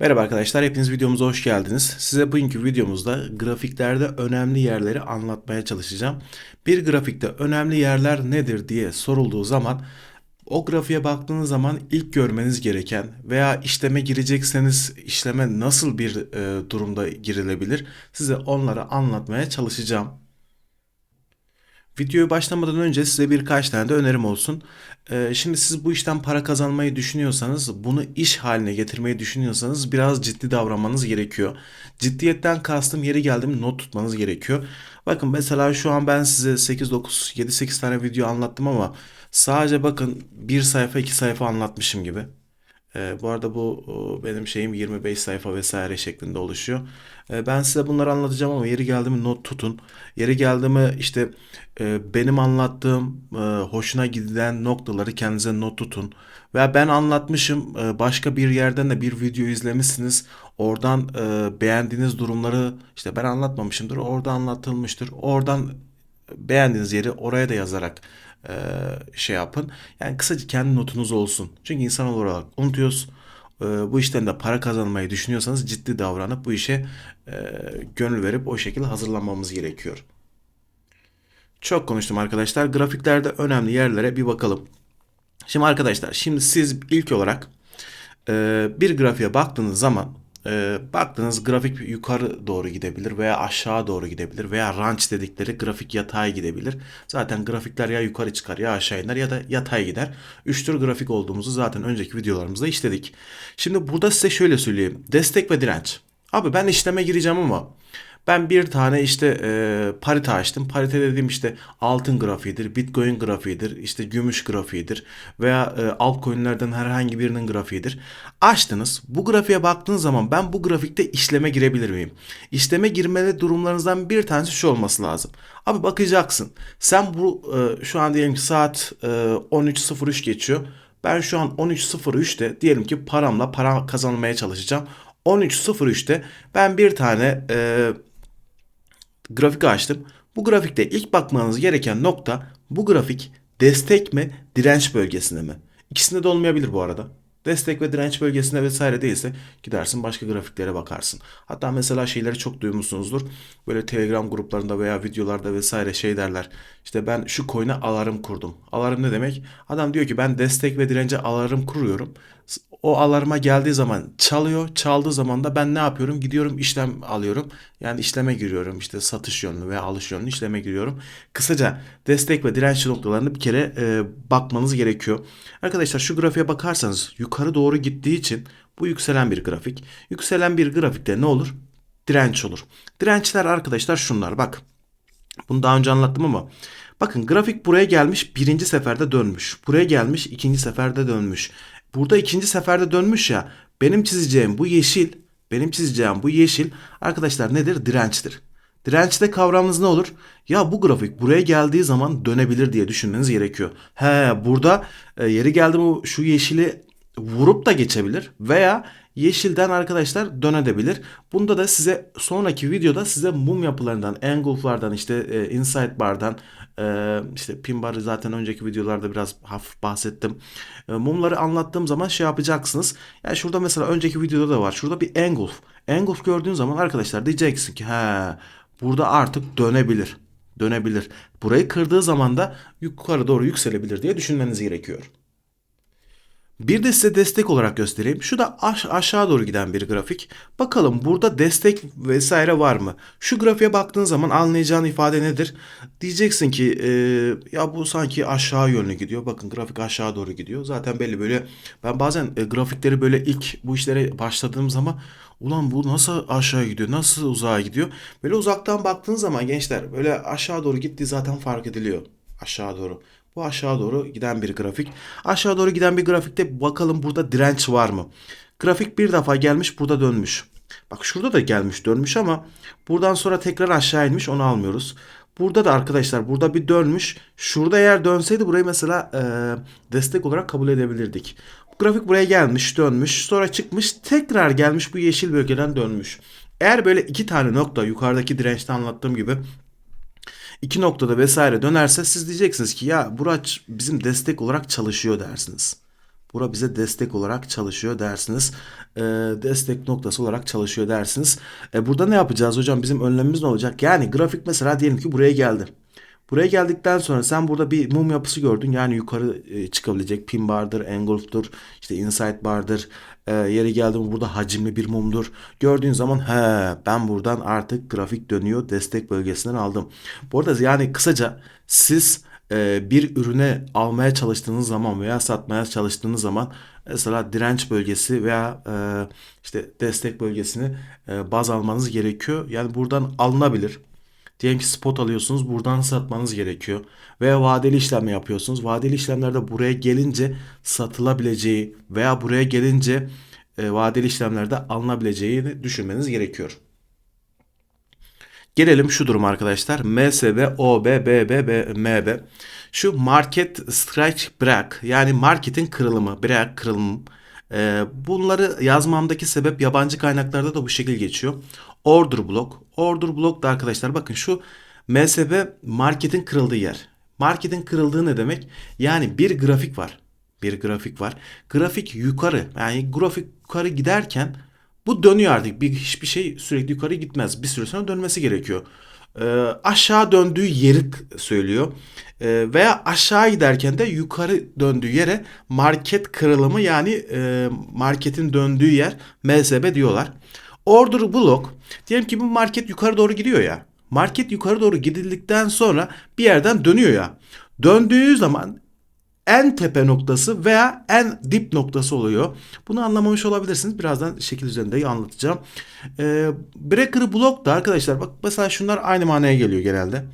Merhaba arkadaşlar, hepiniz videomuza hoş geldiniz. Size bugünkü videomuzda grafiklerde önemli yerleri anlatmaya çalışacağım. Bir grafikte önemli yerler nedir diye sorulduğu zaman o grafiğe baktığınız zaman ilk görmeniz gereken veya işleme girecekseniz işleme nasıl bir e, durumda girilebilir size onları anlatmaya çalışacağım. Videoyu başlamadan önce size birkaç tane de önerim olsun. Ee, şimdi siz bu işten para kazanmayı düşünüyorsanız, bunu iş haline getirmeyi düşünüyorsanız biraz ciddi davranmanız gerekiyor. Ciddiyetten kastım yeri geldi mi not tutmanız gerekiyor. Bakın mesela şu an ben size 8-9, 7-8 tane video anlattım ama sadece bakın bir sayfa iki sayfa anlatmışım gibi. Ee, bu arada bu o, benim şeyim 25 sayfa vesaire şeklinde oluşuyor. Ee, ben size bunları anlatacağım ama yeri geldi mi not tutun. Yeri geldi mi işte e, benim anlattığım e, hoşuna giden noktaları kendinize not tutun. Veya ben anlatmışım e, başka bir yerden de bir video izlemişsiniz. Oradan e, beğendiğiniz durumları işte ben anlatmamışımdır. Orada anlatılmıştır. Oradan beğendiğiniz yeri oraya da yazarak e, şey yapın. Yani kısaca kendi notunuz olsun. Çünkü insan olarak unutuyoruz. E, bu işten de para kazanmayı düşünüyorsanız ciddi davranıp bu işe e, gönül verip o şekilde hazırlanmamız gerekiyor. Çok konuştum arkadaşlar. Grafiklerde önemli yerlere bir bakalım. Şimdi arkadaşlar şimdi siz ilk olarak e, bir grafiğe baktığınız zaman e, baktığınız grafik yukarı doğru gidebilir veya aşağı doğru gidebilir veya range dedikleri grafik yatay gidebilir. Zaten grafikler ya yukarı çıkar ya aşağı iner ya da yatay gider. Üç tür grafik olduğumuzu zaten önceki videolarımızda işledik. Şimdi burada size şöyle söyleyeyim. Destek ve direnç. Abi ben işleme gireceğim ama ben bir tane işte e, parite açtım. Parite dediğim işte altın grafiğidir, bitcoin grafiğidir, işte gümüş grafiğidir veya e, altcoin'lerden herhangi birinin grafiğidir. Açtınız. Bu grafiğe baktığınız zaman ben bu grafikte işleme girebilir miyim? İşleme girmeli durumlarınızdan bir tanesi şu olması lazım. Abi bakacaksın. Sen bu e, şu an diyelim ki saat e, 13.03 geçiyor. Ben şu an 13.03'te diyelim ki paramla para kazanmaya çalışacağım. 13.03'te ben bir tane e, grafik açtım. Bu grafikte ilk bakmanız gereken nokta bu grafik destek mi direnç bölgesinde mi? İkisinde de olmayabilir bu arada. Destek ve direnç bölgesinde vesaire değilse gidersin başka grafiklere bakarsın. Hatta mesela şeyleri çok duymuşsunuzdur. Böyle Telegram gruplarında veya videolarda vesaire şey derler. İşte ben şu coin'e alarm kurdum. Alarm ne demek? Adam diyor ki ben destek ve dirence alarm kuruyorum o alarma geldiği zaman çalıyor. Çaldığı zaman da ben ne yapıyorum? Gidiyorum işlem alıyorum. Yani işleme giriyorum. İşte satış yönlü veya alış yönlü işleme giriyorum. Kısaca destek ve direnç noktalarını bir kere e, bakmanız gerekiyor. Arkadaşlar şu grafiğe bakarsanız yukarı doğru gittiği için bu yükselen bir grafik. Yükselen bir grafikte ne olur? Direnç olur. Dirençler arkadaşlar şunlar bak. Bunu daha önce anlattım ama bakın grafik buraya gelmiş birinci seferde dönmüş. Buraya gelmiş ikinci seferde dönmüş. Burada ikinci seferde dönmüş ya. Benim çizeceğim bu yeşil, benim çizeceğim bu yeşil arkadaşlar nedir? Dirençtir. Dirençte kavramınız ne olur? Ya bu grafik buraya geldiği zaman dönebilir diye düşünmeniz gerekiyor. He burada e, yeri geldi mi şu yeşili vurup da geçebilir veya yeşilden arkadaşlar dönebilir. Bunda da size sonraki videoda size mum yapılarından, engulflardan işte e, insight bar'dan e, işte pin bar'ı zaten önceki videolarda biraz hafif bahsettim. E, mumları anlattığım zaman şey yapacaksınız. Yani şurada mesela önceki videoda da var. Şurada bir engulf. Engulf gördüğün zaman arkadaşlar diyeceksin ki he burada artık dönebilir. Dönebilir. Burayı kırdığı zaman da yukarı doğru yükselebilir diye düşünmeniz gerekiyor. Bir de size destek olarak göstereyim. Şu da aş aşağı doğru giden bir grafik. Bakalım burada destek vesaire var mı? Şu grafiğe baktığın zaman anlayacağın ifade nedir? Diyeceksin ki e, ya bu sanki aşağı yönlü gidiyor. Bakın grafik aşağı doğru gidiyor. Zaten belli böyle ben bazen e, grafikleri böyle ilk bu işlere başladığım zaman ulan bu nasıl aşağı gidiyor? Nasıl uzağa gidiyor? Böyle uzaktan baktığın zaman gençler böyle aşağı doğru gittiği zaten fark ediliyor. Aşağı doğru. Bu aşağı doğru giden bir grafik. Aşağı doğru giden bir grafikte bakalım burada direnç var mı? Grafik bir defa gelmiş burada dönmüş. Bak şurada da gelmiş dönmüş ama buradan sonra tekrar aşağı inmiş onu almıyoruz. Burada da arkadaşlar burada bir dönmüş. Şurada eğer dönseydi burayı mesela e, destek olarak kabul edebilirdik. Bu grafik buraya gelmiş dönmüş sonra çıkmış tekrar gelmiş bu yeşil bölgeden dönmüş. Eğer böyle iki tane nokta yukarıdaki dirençte anlattığım gibi iki noktada vesaire dönerse siz diyeceksiniz ki ya Buraç bizim destek olarak çalışıyor dersiniz. Bura bize destek olarak çalışıyor dersiniz. Ee, destek noktası olarak çalışıyor dersiniz. E, burada ne yapacağız hocam? Bizim önlemimiz ne olacak? Yani grafik mesela diyelim ki buraya geldi. Buraya geldikten sonra sen burada bir mum yapısı gördün. Yani yukarı e, çıkabilecek pin bardır, engulf'tur, işte insight bardır. E, yeri geldi mi burada hacimli bir mumdur. Gördüğün zaman he ben buradan artık grafik dönüyor destek bölgesinden aldım. Bu arada yani kısaca siz e, bir ürüne almaya çalıştığınız zaman veya satmaya çalıştığınız zaman mesela direnç bölgesi veya e, işte destek bölgesini e, baz almanız gerekiyor. Yani buradan alınabilir. Diyelim ki spot alıyorsunuz buradan satmanız gerekiyor. Veya vadeli işlem yapıyorsunuz. Vadeli işlemlerde buraya gelince satılabileceği veya buraya gelince e, vadeli işlemlerde alınabileceğini düşünmeniz gerekiyor. Gelelim şu durum arkadaşlar. MSB, OB, BB, MB. Şu market strike break yani marketin kırılımı, break kırılımı. Ee, bunları yazmamdaki sebep yabancı kaynaklarda da bu şekil geçiyor. Order block. Order block da arkadaşlar bakın şu MSB marketin kırıldığı yer. Marketin kırıldığı ne demek? Yani bir grafik var. Bir grafik var. Grafik yukarı yani grafik yukarı giderken bu dönüyor artık. Bir, hiçbir şey sürekli yukarı gitmez. Bir süre sonra dönmesi gerekiyor. Ee, aşağı döndüğü yeri söylüyor. Ee, veya aşağı giderken de yukarı döndüğü yere market kırılımı yani e, marketin döndüğü yer MSB diyorlar. Order block diyelim ki bu market yukarı doğru gidiyor ya. Market yukarı doğru gidildikten sonra bir yerden dönüyor ya. Döndüğü zaman en tepe noktası veya en dip noktası oluyor. Bunu anlamamış olabilirsiniz. Birazdan şekil üzerinde anlatacağım. Ee, breaker block da arkadaşlar bak mesela şunlar aynı manaya geliyor genelde.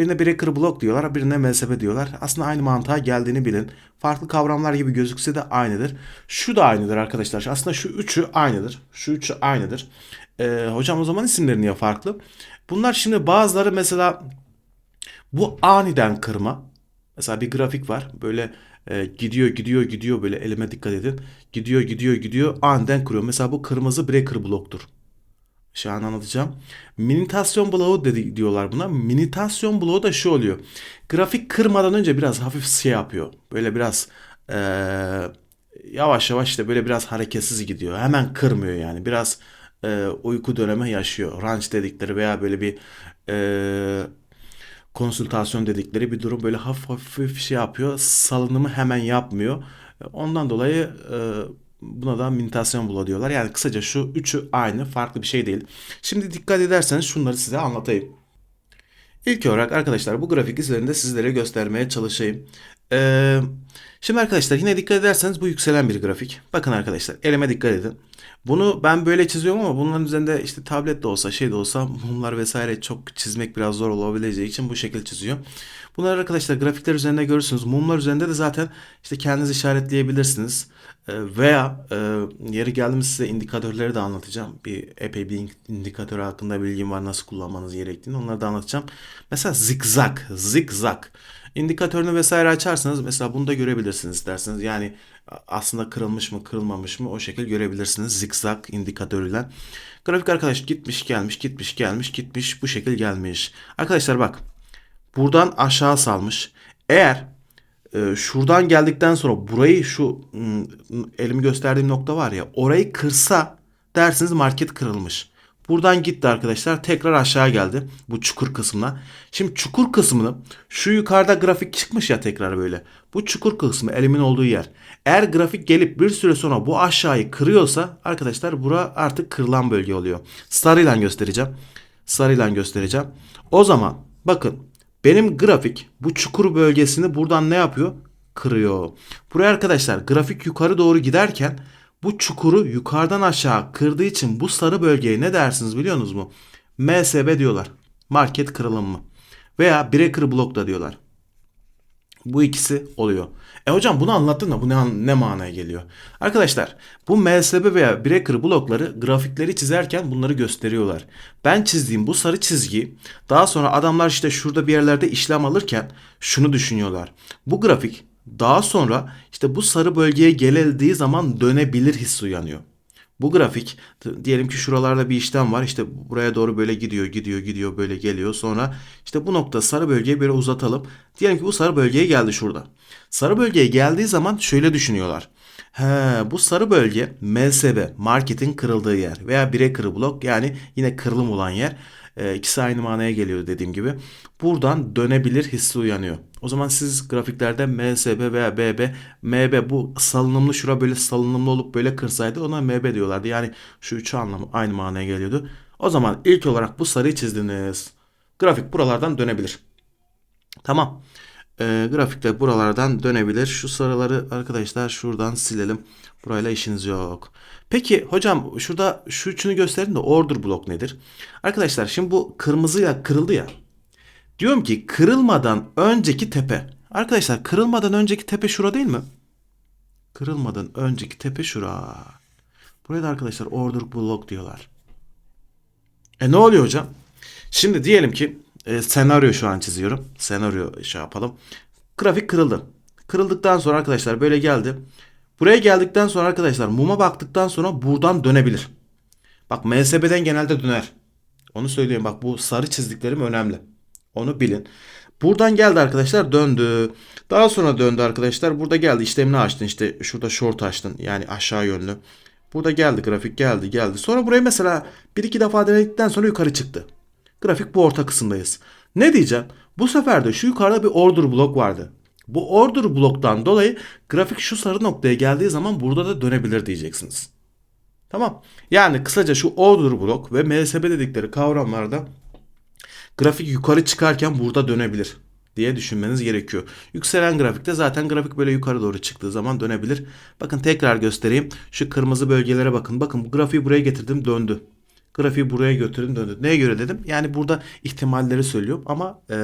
Birine breaker block diyorlar, birine MSB diyorlar. Aslında aynı mantığa geldiğini bilin. Farklı kavramlar gibi gözükse de aynıdır. Şu da aynıdır arkadaşlar. Aslında şu üçü aynıdır. Şu üçü aynıdır. Ee, hocam o zaman isimleri niye farklı? Bunlar şimdi bazıları mesela bu aniden kırma. Mesela bir grafik var. Böyle e, gidiyor gidiyor gidiyor böyle elime dikkat edin. Gidiyor gidiyor gidiyor aniden kırıyor. Mesela bu kırmızı breaker bloktur. Şu an anlatacağım. Minitasyon bloğu dedi, diyorlar buna. Minitasyon bloğu da şu oluyor. Grafik kırmadan önce biraz hafif şey yapıyor. Böyle biraz e, yavaş yavaş işte böyle biraz hareketsiz gidiyor. Hemen kırmıyor yani. Biraz e, uyku dönemi yaşıyor. Ranch dedikleri veya böyle bir e, konsültasyon dedikleri bir durum böyle hafif hafif şey yapıyor. Salınımı hemen yapmıyor. Ondan dolayı e, buna da meditasyon bloğu diyorlar. Yani kısaca şu üçü aynı farklı bir şey değil. Şimdi dikkat ederseniz şunları size anlatayım. İlk olarak arkadaşlar bu grafik üzerinde sizlere göstermeye çalışayım. Ee, şimdi arkadaşlar yine dikkat ederseniz bu yükselen bir grafik. Bakın arkadaşlar elime dikkat edin. Bunu ben böyle çiziyorum ama bunların üzerinde işte tablet de olsa şey de olsa mumlar vesaire çok çizmek biraz zor olabileceği için bu şekil çiziyor. Bunları arkadaşlar grafikler üzerinde görürsünüz. Mumlar üzerinde de zaten işte kendiniz işaretleyebilirsiniz. Ee, veya e, yeri geldiğimiz size indikatörleri de anlatacağım. Bir epey bir indikatör hakkında bilgim var nasıl kullanmanız gerektiğini onları da anlatacağım. Mesela zikzak, zikzak. İndikatörünü vesaire açarsanız mesela bunu da görebilirsiniz isterseniz. Yani aslında kırılmış mı kırılmamış mı o şekil görebilirsiniz zikzak indikatörüyle. Grafik arkadaş gitmiş gelmiş gitmiş gelmiş gitmiş bu şekil gelmiş. Arkadaşlar bak buradan aşağı salmış. Eğer e, şuradan geldikten sonra burayı şu m, elimi gösterdiğim nokta var ya orayı kırsa dersiniz market kırılmış. Buradan gitti arkadaşlar tekrar aşağı geldi bu çukur kısmına. Şimdi çukur kısmını şu yukarıda grafik çıkmış ya tekrar böyle. Bu çukur kısmı elimin olduğu yer. Eğer grafik gelip bir süre sonra bu aşağıyı kırıyorsa arkadaşlar bura artık kırılan bölge oluyor. Sarıyla göstereceğim. Sarıyla göstereceğim. O zaman bakın benim grafik bu çukur bölgesini buradan ne yapıyor? Kırıyor. Buraya arkadaşlar grafik yukarı doğru giderken bu çukuru yukarıdan aşağı kırdığı için bu sarı bölgeye ne dersiniz biliyorsunuz mu? MSB diyorlar. Market kırılımı. Veya breaker block da diyorlar. Bu ikisi oluyor. E hocam bunu anlattın da bu ne, ne manaya geliyor? Arkadaşlar bu MSB veya breaker blokları grafikleri çizerken bunları gösteriyorlar. Ben çizdiğim bu sarı çizgi daha sonra adamlar işte şurada bir yerlerde işlem alırken şunu düşünüyorlar. Bu grafik daha sonra işte bu sarı bölgeye gelildiği zaman dönebilir hissi uyanıyor. Bu grafik diyelim ki şuralarda bir işlem var. İşte buraya doğru böyle gidiyor, gidiyor, gidiyor, böyle geliyor. Sonra işte bu nokta sarı bölgeyi böyle uzatalım. Diyelim ki bu sarı bölgeye geldi şurada. Sarı bölgeye geldiği zaman şöyle düşünüyorlar. He, bu sarı bölge MSB, marketin kırıldığı yer veya breaker blok yani yine kırılım olan yer. E, ikisi aynı manaya geliyor dediğim gibi. Buradan dönebilir hissi uyanıyor. O zaman siz grafiklerde MSB veya BB, MB bu salınımlı şura böyle salınımlı olup böyle kırsaydı ona MB diyorlardı. Yani şu üçü anlamı aynı manaya geliyordu. O zaman ilk olarak bu sarıyı çizdiniz. Grafik buralardan dönebilir. Tamam. Ee, grafikte buralardan dönebilir. Şu sarıları arkadaşlar şuradan silelim. Burayla işiniz yok. Peki hocam şurada şu üçünü gösterin de order block nedir? Arkadaşlar şimdi bu kırmızıyla kırıldı ya. Diyorum ki kırılmadan önceki tepe. Arkadaşlar kırılmadan önceki tepe şura değil mi? Kırılmadan önceki tepe şura. Buraya da arkadaşlar order block diyorlar. E ne oluyor hocam? Şimdi diyelim ki e, senaryo şu an çiziyorum. Senaryo şey yapalım. Grafik kırıldı. Kırıldıktan sonra arkadaşlar böyle geldi. Buraya geldikten sonra arkadaşlar muma baktıktan sonra buradan dönebilir. Bak MSB'den genelde döner. Onu söyleyeyim bak bu sarı çizdiklerim önemli. Onu bilin. Buradan geldi arkadaşlar döndü. Daha sonra döndü arkadaşlar. Burada geldi işlemini açtın işte şurada short açtın yani aşağı yönlü. Burada geldi grafik geldi geldi. Sonra buraya mesela bir iki defa denedikten sonra yukarı çıktı. Grafik bu orta kısımdayız. Ne diyeceğim? Bu sefer de şu yukarıda bir order blok vardı. Bu order bloktan dolayı grafik şu sarı noktaya geldiği zaman burada da dönebilir diyeceksiniz. Tamam. Yani kısaca şu order blok ve MSB dedikleri kavramlarda grafik yukarı çıkarken burada dönebilir diye düşünmeniz gerekiyor. Yükselen grafikte zaten grafik böyle yukarı doğru çıktığı zaman dönebilir. Bakın tekrar göstereyim. Şu kırmızı bölgelere bakın. Bakın bu grafiği buraya getirdim döndü. Grafiği buraya götürdüm döndü. Neye göre dedim? Yani burada ihtimalleri söylüyorum ama e,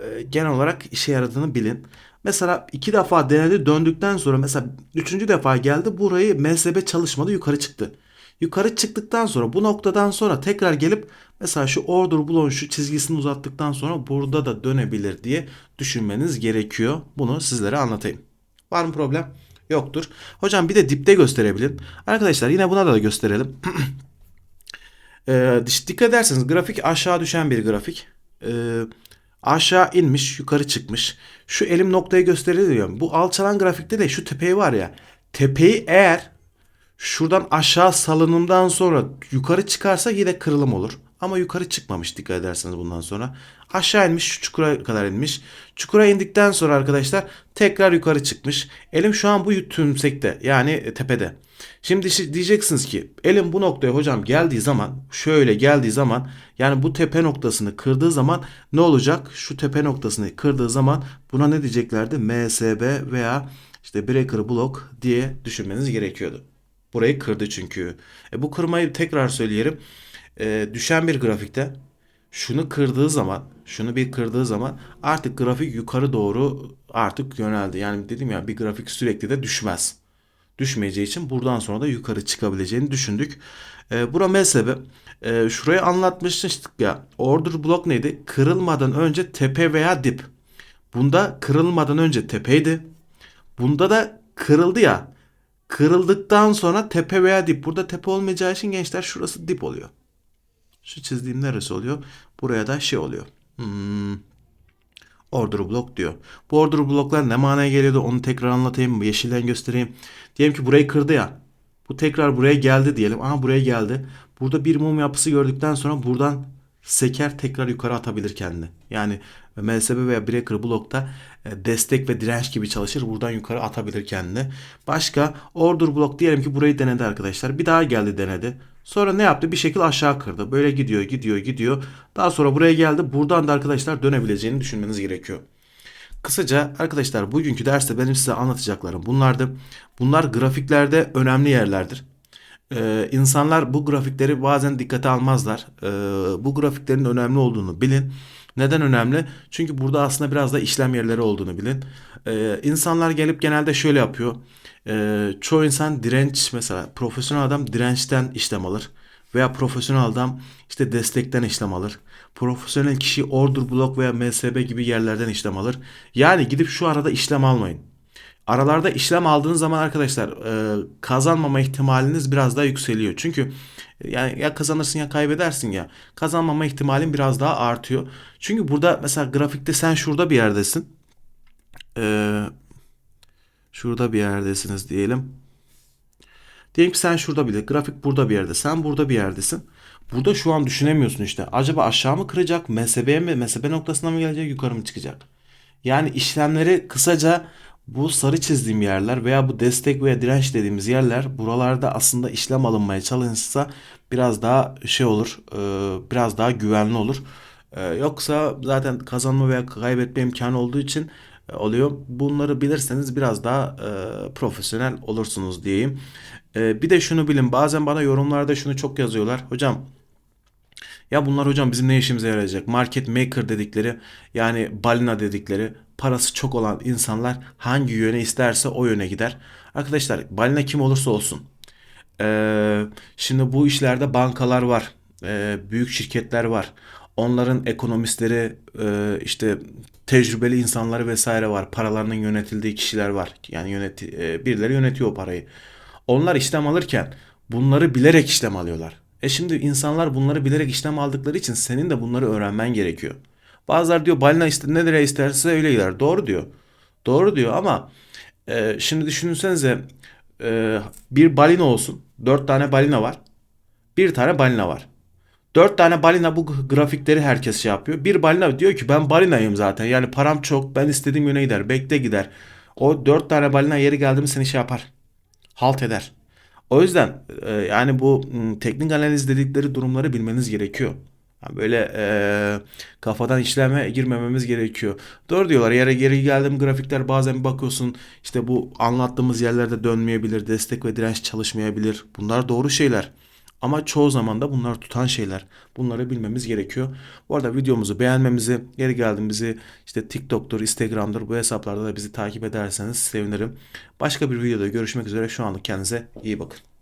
e, genel olarak işe yaradığını bilin. Mesela iki defa denedi döndükten sonra mesela üçüncü defa geldi burayı MSB çalışmadı yukarı çıktı. Yukarı çıktıktan sonra bu noktadan sonra tekrar gelip mesela şu order bloğun şu çizgisini uzattıktan sonra burada da dönebilir diye düşünmeniz gerekiyor. Bunu sizlere anlatayım. Var mı problem? Yoktur. Hocam bir de dipte gösterebilin. Arkadaşlar yine buna da gösterelim. Ee, dikkat ederseniz grafik aşağı düşen bir grafik. Ee, aşağı inmiş, yukarı çıkmış. Şu elim noktayı gösteriyor. Bu alçalan grafikte de şu tepeyi var ya. Tepeyi eğer şuradan aşağı salınımdan sonra yukarı çıkarsa yine kırılım olur. Ama yukarı çıkmamış dikkat ederseniz bundan sonra. Aşağı inmiş şu çukura kadar inmiş. Çukura indikten sonra arkadaşlar tekrar yukarı çıkmış. Elim şu an bu tümsekte yani tepede. Şimdi diyeceksiniz ki elim bu noktaya hocam geldiği zaman şöyle geldiği zaman yani bu tepe noktasını kırdığı zaman ne olacak? Şu tepe noktasını kırdığı zaman buna ne diyeceklerdi? MSB veya işte breaker block diye düşünmeniz gerekiyordu. Burayı kırdı çünkü. E bu kırmayı tekrar söyleyelim. E, düşen bir grafikte şunu kırdığı zaman, şunu bir kırdığı zaman artık grafik yukarı doğru artık yöneldi. Yani dedim ya bir grafik sürekli de düşmez düşmeyeceği için buradan sonra da yukarı çıkabileceğini düşündük. E, bura mezhebi. E, şurayı anlatmıştık ya. Order block neydi? Kırılmadan önce tepe veya dip. Bunda kırılmadan önce tepeydi. Bunda da kırıldı ya. Kırıldıktan sonra tepe veya dip. Burada tepe olmayacağı için gençler şurası dip oluyor. Şu çizdiğim neresi oluyor? Buraya da şey oluyor. Hmm, order block diyor. Bu order bloklar ne manaya geliyordu onu tekrar anlatayım. Yeşilden göstereyim. Diyelim ki burayı kırdı ya. Bu tekrar buraya geldi diyelim. Aha buraya geldi. Burada bir mum yapısı gördükten sonra buradan seker tekrar yukarı atabilir kendini. Yani MSB veya breaker blokta e, destek ve direnç gibi çalışır. Buradan yukarı atabilir kendini. Başka order blok diyelim ki burayı denedi arkadaşlar. Bir daha geldi denedi. Sonra ne yaptı? Bir şekilde aşağı kırdı. Böyle gidiyor, gidiyor, gidiyor. Daha sonra buraya geldi. Buradan da arkadaşlar dönebileceğini düşünmeniz gerekiyor. Kısaca arkadaşlar bugünkü derste benim size anlatacaklarım bunlardı. Bunlar grafiklerde önemli yerlerdir. Ee, insanlar bu grafikleri bazen dikkate almazlar. Ee, bu grafiklerin önemli olduğunu bilin. Neden önemli? Çünkü burada aslında biraz da işlem yerleri olduğunu bilin. Ee, insanlar gelip genelde şöyle yapıyor. Ee, çoğu insan direnç mesela profesyonel adam dirençten işlem alır. Veya profesyonel adam işte destekten işlem alır. Profesyonel kişi order block veya MSB gibi yerlerden işlem alır. Yani gidip şu arada işlem almayın. Aralarda işlem aldığınız zaman arkadaşlar e, kazanmama ihtimaliniz biraz daha yükseliyor. Çünkü yani ya kazanırsın ya kaybedersin ya. Kazanmama ihtimalin biraz daha artıyor. Çünkü burada mesela grafikte sen şurada bir yerdesin. Ee, Şurada bir yerdesiniz diyelim. Diyelim ki sen şurada bile, grafik burada bir yerde, sen burada bir yerdesin. Burada şu an düşünemiyorsun işte. Acaba aşağı mı kıracak, MSB'ye mi, MSB noktasına mı gelecek, yukarı mı çıkacak? Yani işlemleri kısaca bu sarı çizdiğim yerler veya bu destek veya direnç dediğimiz yerler buralarda aslında işlem alınmaya çalışsa biraz daha şey olur, e, biraz daha güvenli olur. E, Yoksa zaten kazanma veya kaybetme imkanı olduğu için e, oluyor. Bunları bilirseniz biraz daha profesyonel olursunuz diyeyim. Bir de şunu bilin bazen bana yorumlarda şunu çok yazıyorlar. Hocam ya bunlar hocam bizim ne işimize yarayacak? Market maker dedikleri yani balina dedikleri parası çok olan insanlar hangi yöne isterse o yöne gider. Arkadaşlar balina kim olursa olsun. Ee, şimdi bu işlerde bankalar var, ee, büyük şirketler var. Onların ekonomistleri, e, işte tecrübeli insanları vesaire var. Paralarının yönetildiği kişiler var. Yani yönet, e, birileri yönetiyor o parayı. Onlar işlem alırken bunları bilerek işlem alıyorlar. E şimdi insanlar bunları bilerek işlem aldıkları için senin de bunları öğrenmen gerekiyor. Bazıları diyor balina iste, nereye isterse öyle gider. Doğru diyor. Doğru diyor ama e, şimdi düşünsenize e, bir balina olsun. Dört tane balina var. Bir tane balina var. Dört tane balina bu grafikleri herkes şey yapıyor. Bir balina diyor ki ben balinayım zaten. Yani param çok. Ben istediğim yöne gider. Bekle gider. O dört tane balina yeri geldi mi seni şey yapar. Halt eder. O yüzden e, yani bu teknik analiz dedikleri durumları bilmeniz gerekiyor. Böyle e, kafadan işleme girmememiz gerekiyor. Doğru diyorlar. Yere geri geldim grafikler bazen bakıyorsun işte bu anlattığımız yerlerde dönmeyebilir, destek ve direnç çalışmayabilir. Bunlar doğru şeyler. Ama çoğu zaman da bunlar tutan şeyler. Bunları bilmemiz gerekiyor. Bu arada videomuzu beğenmemizi, geri geldim bizi işte TikTok'tur, Instagram'dır bu hesaplarda da bizi takip ederseniz sevinirim. Başka bir videoda görüşmek üzere. Şu anlık kendinize iyi bakın.